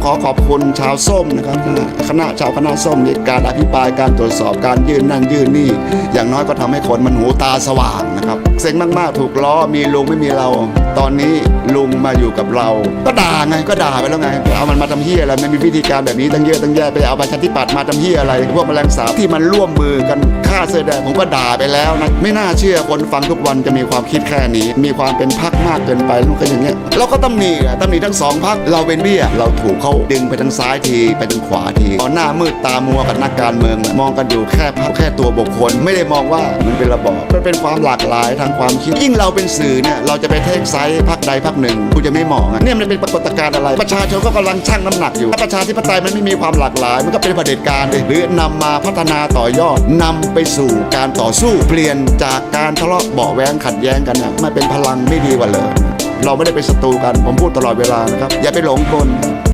องขอขอบคุณชาวส้มนะครับคณะชาวคณะส้มในการอภิปรายการตรวจสอบการยื่นนั่นยื่นนี่ อย่างน้อยก็ทำให้คนมันหูตาสว่างนะครับเซ็งมากๆ ถูกล้อมีลุงไม่มีเรา ตอนนี้ลุงมาอยู่กับเรา ก็ด่าไงก็ด่าไปแล้วไงเอามันมาทำเฮียอะไรมันมีวิธีการแบบนี้ตั้งเยอะตั้งแยะไปเอาประชาธิปัตย์มาทำเฮียอะไร พวกแมลงสาบที่มันร่วมมือกันฆ่าเสื้อแดงผมก็ด่าไปแล้วนะไม่น่าเชื่อคนฟังทุกวันจะมีความคิดแค่นี้ มีความเป็นพักมากเกินไปมันก็อย่างเงี้ยเราก็ตำหนิตำหนิทั้งสองพักเราเป็นเบี้ยเราถูกเขาดึงไปทางซ้ายทีไปทางขวาทีพอนหน้ามืดตามัวกับนักการเมือง มองกันอยู่แค่พักแค่ตัวบุคคล ไม่ได้มองว่ามันเป็นระบอบมันเป็นความหลากหลายทางความคิด ยิ่งเราเป็นสื่อเนี่ยเราจะไปเทคไซส์พักใดพักหนึ่งกูจะไม่มองอะเนี่ยมันเป็นปรากฏการณ์อะไร ประชาชนก็กำลังชั่งน้ำหนักอยู่ถ้าประชาธิปไตยมันไม่มีความหลากหลาย มันก็เป็นเผด็จการเลยหรือนำมาพัฒนาต่อยอดนำไปสู่การต่อสู้เปลี่ยนจากการทะเลาะเบาแวงขัดแย้งกันเนี่ยมาเป็นพลังไม่ดีกว่าเลยเราไม่ได้เป็นศัตรูกัน ผมพูดตลอดเวลานะครับ อย่าไปหลงกล